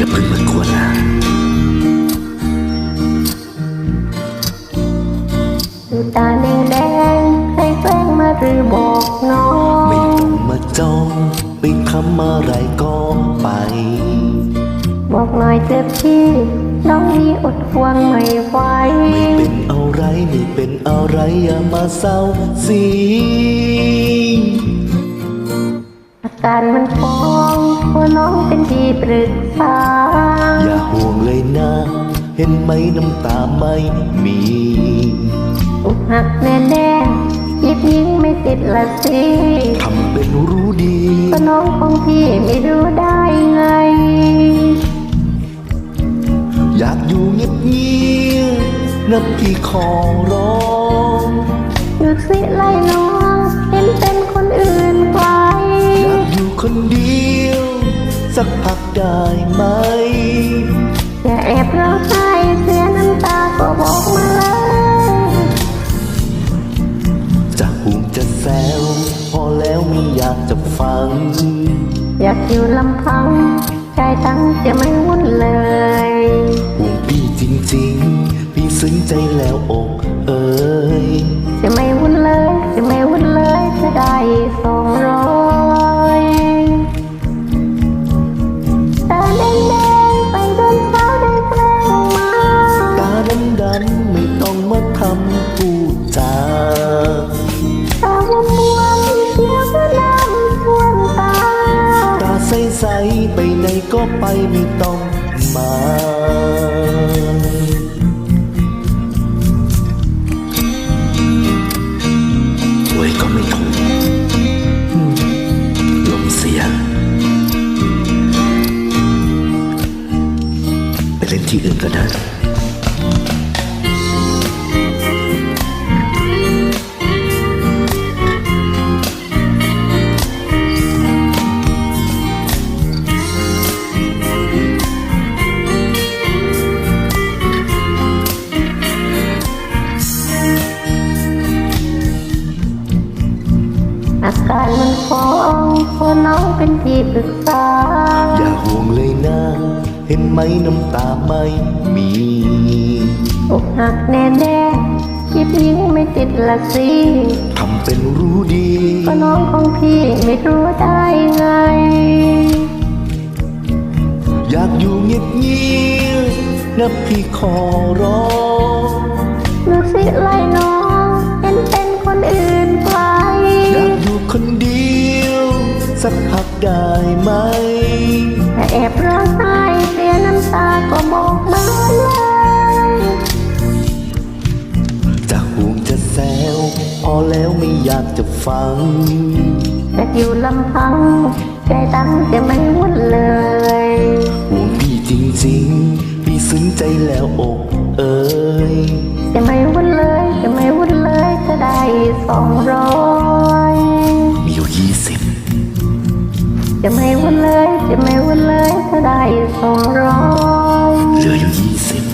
อย่าเพิ่งมากวนนะตาแดงแให้แฟงมาหรือบอกน้องไม่ต้องมาจ้องไปทำอะไรก็ไป บอกหน่อยเจ็บที่น้องมีอดควงไม่ไหวไม่เป็นอะไรไม่เป็นอะไรอย่ามาเศร้าสี การมันฟ้องกลัวน้องเป็นที่ปรึกษา อย่าห่วงเลยนะ เห็นไหมน้ำตาไม่มีอกหักแน่แน่ๆยิบยิงไม่ติดละสิทำเป็นรู้ดีก็น้องของพี่ไม่รู้ได้ไง อยากอยู่เงียบๆนับพี่ขอร้องหยุดสิไล่น้อง เห็นเป็นคนอื่น คนเดียว สักพักได้ไหม อย่าแอบร้องไห้เสียน้ำตาก็บอกมาเลยจะห่วงจะแซวพอแล้วไม่อยากจะฟัง อยากอยู่ลำพังใจตั้งจะไม่วุ่นเลย ห่วงพี่จริงๆ พี่ซึ้งใจแล้วอก ก็ไม่ต้องมาสวยก็ไม่ถูกลมเสีย ไปเล่นที่อื่นก็ได้ อาการมันฟ้องเพราะน้องเป็นที่ปรึกษา อย่าห่วงเลยนะ เห็นไหมน้ำตาไม่มีอกหักแน่แน่ๆยิบยิงไม่ติดละสิทำเป็นรู้ดีก็น้องของพี่ไม่รู้ได้ไง อยากอยู่เงียบเงียบๆนะพี่ขอร้องดูสิไล่น้อง สักพักได้ไหม แต่แอบร้องไห้เสียน้ำตาก็บอกมาเลยจะห่วงจะแซวพอแล้วไม่อยากจะฟัง แต่อยู่ลำพัง ใจตั้งจะไม่วุ่นเลยห่วงพี่จริงๆ พี่ซึ้งใจแล้วอกเอ้ยจะไม่วุ่นเลยจะไม่วุ่นเลยจะได้สองร้อย จะไม่วนเลยจะไม่วนเลยจะได้สองร้อยเหลืออยู่ยี่สิบ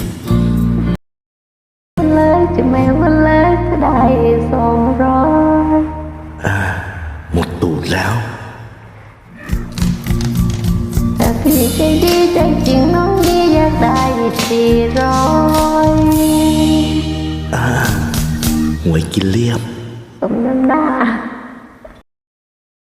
วุ่นเลยจะไม่วนเลยจะได้สองร้อยหมดตูดแล้วแต่พี่ใจดีใจจริงน้องดีอยากได้สี่ร้อยหวยกินเรียบ